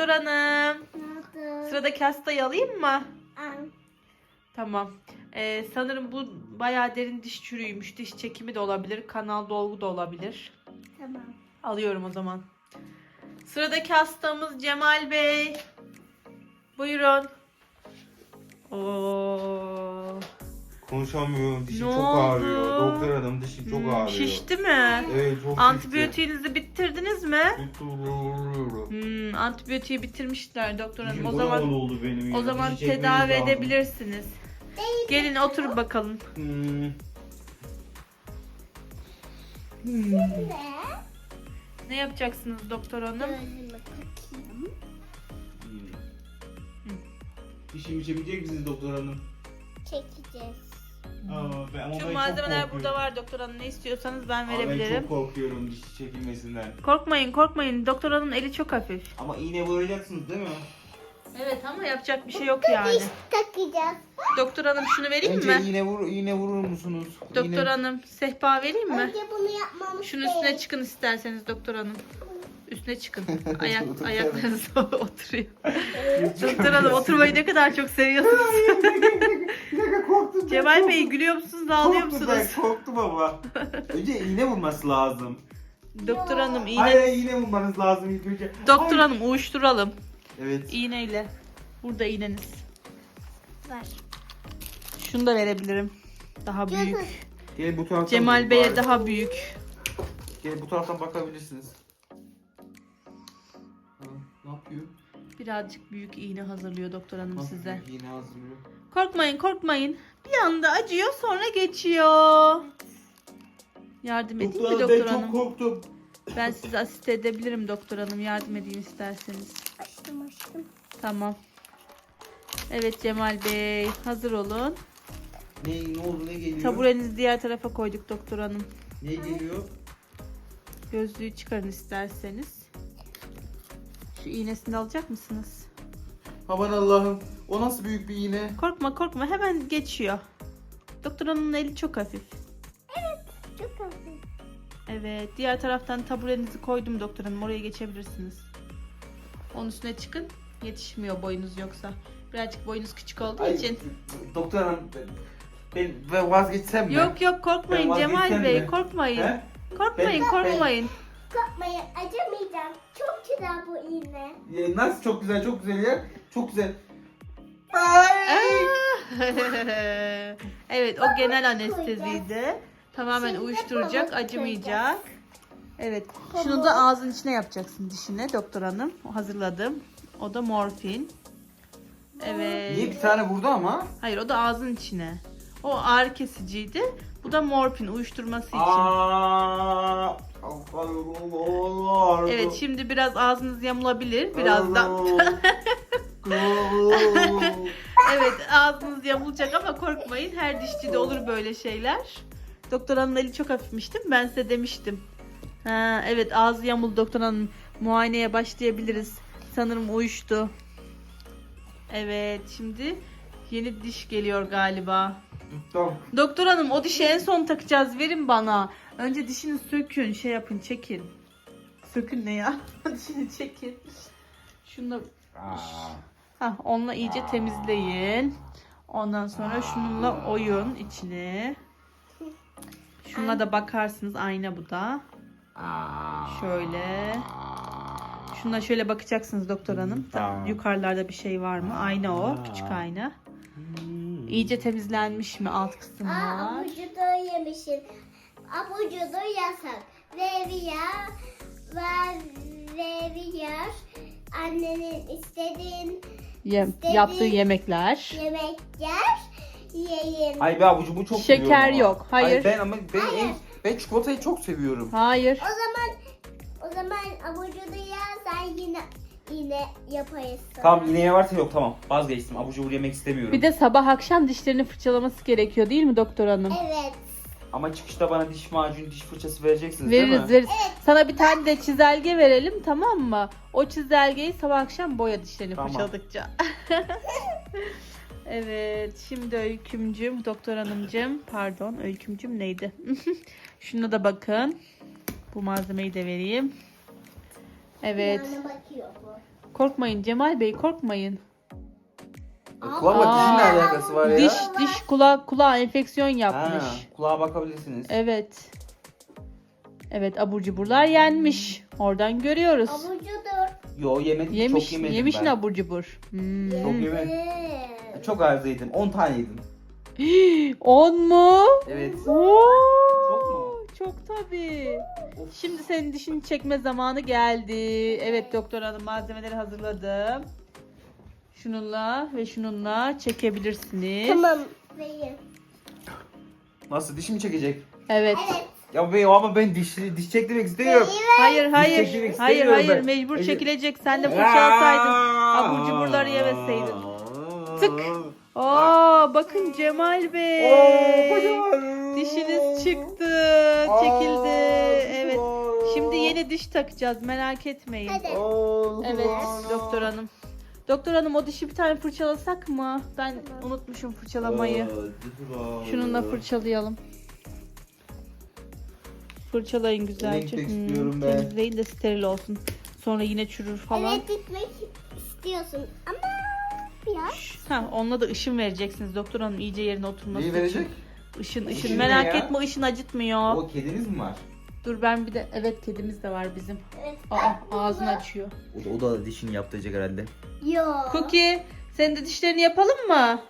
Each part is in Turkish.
Doktor hanım. Sıradaki hastayı alayım mı? Al. Tamam. Ee, sanırım bu bayağı derin diş çürüymüş. Diş çekimi de olabilir. Kanal dolgu da olabilir. Tamam. Alıyorum o zaman. Sıradaki hastamız Cemal Bey. Buyurun. Oo. Konuşamıyorum. Dişim Ne çok ağrıyor. oldu? Doktor hanım dişim çok Hmm, ağrıyor. Şişti mi? Evet çok Antibiyotiğinizi bitirdiniz mi? şişti. Hmm, antibiyotiği bitirmişler doktor hanım. O zaman oldu benim ya. o zaman Dişi çekmemiz tedavi lazım. edebilirsiniz. Gelin otur bakalım. Hmm. Ve Ne yapacaksınız doktor hanım? gözümü takayım. Dişimi çekecek misiniz doktor hanım? Çekeceğiz. Aa, ben, ama ben Tüm çok malzemeler korkuyorum. burada var doktor hanım. Ne istiyorsanız ben Ama Ben verebilirim. çok korkuyorum diş çekilmesinden. Korkmayın korkmayın. Doktor hanımın eli çok hafif. Ama iğne vuracaksınız değil mi? Evet ama yapacak bir şey yok yani. Diş takacağız. Doktor hanım şunu vereyim Önce mi? iğne vur iğne vurur musunuz? Doktor İğne- hanım sehpa vereyim mi? Önce bunu yapmamız Şunun üstüne gerek. çıkın isterseniz doktor hanım. Üstüne çıkın. Ayak ayaklarınız oturuyor. doktor hanım oturmayı ne kadar çok seviyorsunuz. Bir dakika korktum. ben, Cemal korktum. Bey gülüyor musunuz ağlıyor Korktum musunuz? Ben korktum ama. Önce iğne vurması lazım. Doktor hanım iğne. Hayır iğne vurmanız lazım ilk önce. Doktor Hayır. hanım uyuşturalım. Evet. İğneyle. Burada iğneniz. Ver. Şunu da verebilirim. Daha büyük. Gel bu taraftan Cemal bakın Bey'e bari. daha büyük. Gel bu taraftan bakabilirsiniz. Yapıyor? Birazcık büyük iğne hazırlıyor doktor hanım Nasıl size. iğne hazırlıyor? Korkmayın korkmayın. Bir anda acıyor sonra geçiyor. Yardım edeyim mi Doktor, doktor ben hanım? çok korktum. Ben size asist edebilirim doktor hanım. Yardım edeyim isterseniz. Açtım açtım. Tamam. Evet Cemal Bey hazır olun. Ne, ne oldu ne geliyor? Taburenizi diğer tarafa koyduk doktor hanım. Ne geliyor? Gözlüğü çıkarın isterseniz. Şu iğnesini alacak mısınız? Aman Allah'ım. O nasıl büyük bir iğne? Korkma korkma hemen geçiyor. Doktor hanımın eli çok hafif. Çok hafif. Evet diğer taraftan taburenizi koydum doktor hanım oraya geçebilirsiniz. Onun üstüne çıkın. Yetişmiyor boyunuz yoksa. Birazcık boyunuz küçük olduğu Ay, için. Doktor hanım ben, ben, ben vazgeçsem mi? Yok yok korkmayın Ben Cemal vazgeçsem Bey mi? korkmayın. He? Korkmayın Ben- korkmayın. Korkmayın acımayacağım. Çok güzel bu iğne. Ya, nasıl çok güzel çok güzel ya. Çok güzel. Ay! evet o genel anesteziydi. Tamamen Şimdi uyuşturacak, acımayacak. Evet. Şunu da ağzın içine yapacaksın dişine doktor hanım. O Hazırladım. O da morfin. Evet. Niye bir tane vurdu ama? Hayır o da ağzın içine. O ağrı kesiciydi. Bu da morfin uyuşturması için. Aa! Evet şimdi biraz ağzınız yamulabilir. Biraz da Evet ağzınız yamulacak ama korkmayın. Her dişçide olur böyle şeyler. Doktor hanımın eli çok hafifmiş değil mi? Ben size demiştim. Ha, evet ağzı yamuldu doktor hanım. Muayeneye başlayabiliriz. Sanırım uyuştu. Evet şimdi yeni diş geliyor galiba. tamam. Doktor hanım o dişi en son takacağız. Verin bana. Önce dişini sökün. Şey yapın çekin. Sökün ne ya? dişini çekin. Şunu da Aa. Hah, onunla iyice temizleyin. Ondan sonra şununla oyun içine. Şunla da bakarsınız ayna bu da. Şöyle. Şunla şöyle bakacaksınız doktor hanım. Da-. Yukarılarda bir şey var mı? Ayna o. Küçük ayna. İyice temizlenmiş mi alt Aa kısımlar? abucudu yemişsin. Abucudu yasak. Veriya ve veriyor. Annenin istediğin Yem- Dedi- yaptığı yemekler. yemekler yiyin. Ay be abucu bu çok Şeker seviyorum ama. yok, hayır. Ay ben ama ben, en, ben çikolatayı çok seviyorum. Hayır. O zaman o zaman abucudu ya sen yine yine yaparız. sana. Tamam iğneye varsa yok tamam vazgeçtim abu cubur yemek istemiyorum. Bir de sabah akşam dişlerini fırçalaması gerekiyor değil mi doktor hanım? Evet. Ama çıkışta bana diş macunu diş fırçası vereceksiniz değil Veririz mi? veririz. Sana bir tane de çizelge verelim tamam mı? O çizelgeyi sabah akşam boya dişlerini Tamam. fırçaladıkça. evet şimdi öykümcüm, doktor hanımcım pardon öykümcüm neydi? Şuna da bakın. Bu malzemeyi de vereyim. Evet. Bana bakıyor bu. Korkmayın Cemal Bey korkmayın. Kulağıma dişin ne Aa. alakası var ya? Diş diş kulak kulağa enfeksiyon Ha, yapmış. kulağa bakabilirsiniz. Evet. Evet abur cuburlar yenmiş. Oradan görüyoruz. Avucudur. Yo yemedim. Yemiş, çok yemedim yemiş ben. ne abur cubur. Hmm. Çok yemedim. Çok az yedim. 10 tane yedim. 10 mu? Evet. Oo, Çok mu? Çok tabii. Of. Şimdi senin dişini çekme zamanı geldi. Evet doktor hanım malzemeleri hazırladım. Şununla ve şununla çekebilirsiniz. Tamam. Beyin. Nasıl dişimi çekecek? Evet. Evet. Ya be ama ben diş diş çektirmek istemiyorum. Hayır çekmek hayır. Hayır istemiyorum hayır ben. mecbur Ece- çekilecek. Sen de fırçalasaydın. abur cuburları yemeseydin. Tık. Oo bakın Cemal Bey. Oo, kocaman. Dişiniz çıktı. Aa, Çekildi. Evet. Şimdi yeni diş takacağız. Merak etmeyin. Hadi. Aa, Evet doktor hanım. Doktor hanım o dişi bir tane fırçalasak mı? Ben Tamam. unutmuşum fırçalamayı. Şununla fırçalayalım. Fırçalayın güzelce. gitmek istiyorum ben. Temizleyin de steril olsun. Sonra yine çürür falan. Evet gitmek istiyorsun ama biraz. Ha, onunla da ışın vereceksiniz doktor hanım iyice yerine oturması Neyi için. verecek? Işın ışın. Işın ne Merak ya? etme ışın acıtmıyor. O kediniz mi var? Dur ben bir de evet kedimiz de var bizim. Evet. Aa ağzını açıyor. O da, o da dişini yaptıracak herhalde. Yok. Cookie senin de dişlerini yapalım mı?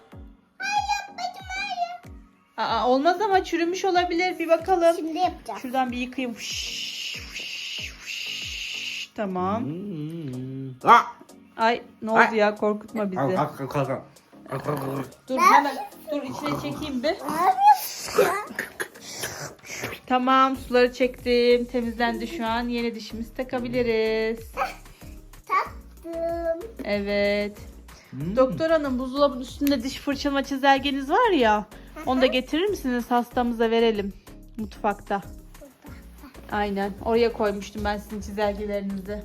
Aa, olmaz ama çürümüş olabilir. Bir bakalım. Şimdi yapacağım. Şuradan bir yıkayayım. Fış, fış, fış. Tamam. Hmm. Ah! Ay ne oldu Ay. ya korkutma bizi. Dur hemen dur içine çekeyim bir. Ne yapıyorsun ya? Tamam suları çektim. Temizlendi şu an. Yeni dişimizi takabiliriz. Taktım. Evet. Hmm. Doktor hanım buzdolabının üstünde diş fırçalama çizelgeniz var ya. Onu da getirir misiniz? Hastamıza verelim. Mutfakta. Aynen. Oraya koymuştum ben sizin çizelgelerinizi.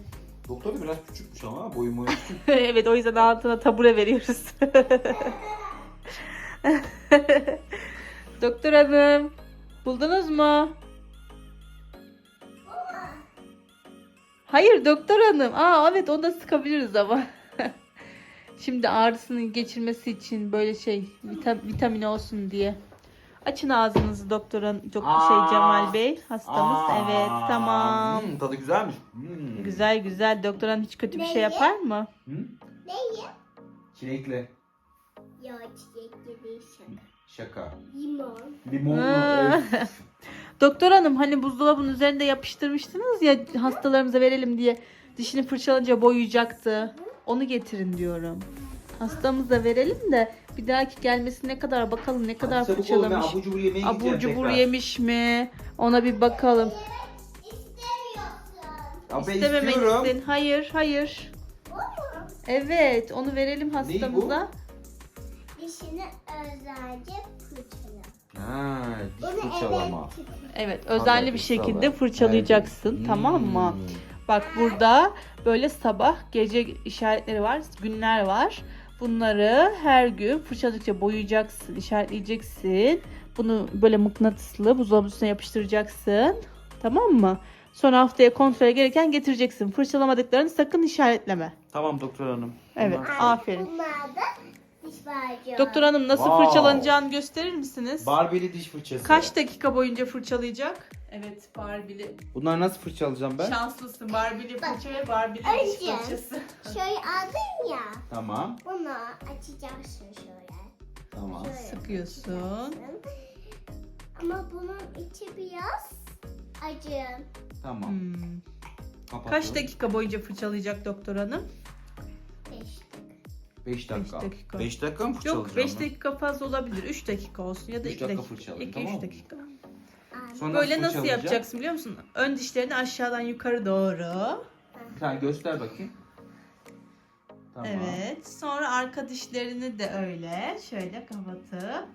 Doktor da biraz küçükmüş ama boyum boyum küçük. evet o yüzden altına tabure veriyoruz. Doktor hanım buldunuz mu? Hayır doktor hanım. Aa evet onu da sıkabiliriz ama. Şimdi ağrısını geçirmesi için böyle şey vita- vitamin olsun diye. Açın ağzınızı doktor hanım. Dok- şey. Cemal Bey hastamız. Aa, Evet tamam. hmm, tadı güzelmiş. Hmm. Güzel güzel. Doktor hanım hiç kötü bir şey Neyi? yapar mı? Hmm. Neyi? Çilekli. Yok çiçek gibi şaka. Şaka. Limon. Limonlu. Doktor hanım hani buzdolabının üzerinde yapıştırmıştınız ya hastalarımıza verelim diye dişini fırçalanınca boyayacaktı. Onu getirin diyorum. Hastamıza verelim de bir dahaki gelmesi ne kadar bakalım ne kadar Hadi çabuk olun, ben fırçalamış. Abur cubur yemeğe Abur gideceğim cubur tekrar. yemiş mi? Ona bir bakalım. İstemiyorsun. Ya ben İstememek istiyorum. Hayır, hayır. Evet, onu verelim bu? hastamıza. Dişini özelce fırçala. Ha, diş Bunu fırçalama. evet. Evet, özenli bir şekilde fırçalayacaksın, Hmm. tamam mı? Bak burada böyle sabah gece işaretleri var, günler var. Bunları her gün fırçaladıkça boyayacaksın, işaretleyeceksin. Bunu böyle mıknatıslı buzdolabının üstüne yapıştıracaksın. Tamam mı? Sonra haftaya kontrole gereken getireceksin. Fırçalamadıklarını sakın işaretleme. Tamam doktor hanım. Evet, Bunlar- aferin. Bunlar da diş. Doktor hanım nasıl Wow. fırçalanacağını gösterir misiniz? Barbie'li diş fırçası. Kaç dakika boyunca fırçalayacak? Evet, Barbie'li. Bunları nasıl fırçalayacağım ben? Şanslısın. Barbie'li fırça ve Barbie'li diş fırçası. Şöyle aldın ya. Tamam. Bunu açacaksın şöyle. Tamam. Şöyle Sıkıyorsun. açacaksın. Ama bunun içi biraz acı. Tamam. Hmm. Kapatıyorum. Kaç dakika boyunca fırçalayacak doktor hanım? Beş. 5 dakika. Beş dakika. 5 dakika mı fırçalayacağım Yok 5 ben? dakika fazla olabilir. 3 dakika olsun ya da Üç 2 dakika dakika. fırçalayayım, 2 3 tamam mı? dakika. Sonra Böyle nasıl fırçalayacağım? yapacaksın biliyor musun? Ön dişlerini aşağıdan yukarı doğru. Tane göster bakayım. Tamam. Evet. Sonra arka dişlerini de öyle şöyle kapatıp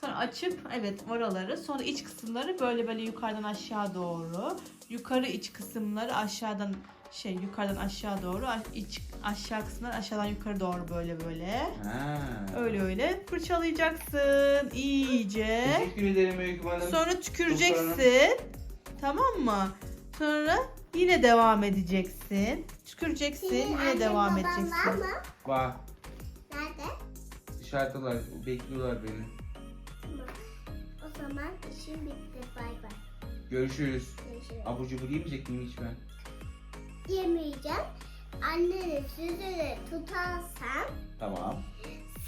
sonra açıp evet oraları sonra iç kısımları böyle böyle yukarıdan aşağı doğru. Yukarı iç kısımları aşağıdan şey yukarıdan aşağı doğru iç aşağı kısımlar aşağıdan yukarı doğru böyle böyle. Ha. Öyle öyle fırçalayacaksın iyice. Teşekkür ederim Öykü Hanım. Sonra tüküreceksin. Tamam mı? Sonra Yine devam edeceksin. Tüküreceksin. Yine devam edeceksin. Var. Nerede? Dışarıdalar. Bekliyorlar beni. O zaman işim bitti. Bay bay. Görüşürüz. Görüşürüz. Abur cubur yemeyecek miyim hiç ben? Yemeyeceğim. Anneni süzüle tutarsan Tamam.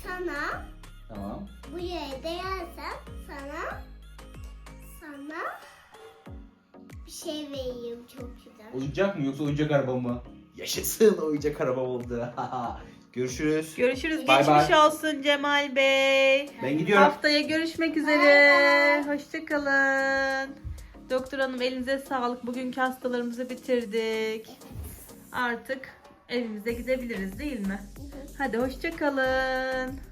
sana Tamam. bu yere değersem sana sana bir şey vereyim çok güzel. Oyuncak mı yoksa oyuncak araba mı? Yaşasın oyuncak araba oldu. Görüşürüz. Görüşürüz. Bay Geçmiş bay. olsun Cemal Bey. Ben gidiyorum. Haftaya görüşmek üzere. Hoşçakalın. Doktor hanım elinize sağlık. Bugünkü hastalarımızı bitirdik. Artık evimize gidebiliriz değil mi? Hadi hoşçakalın.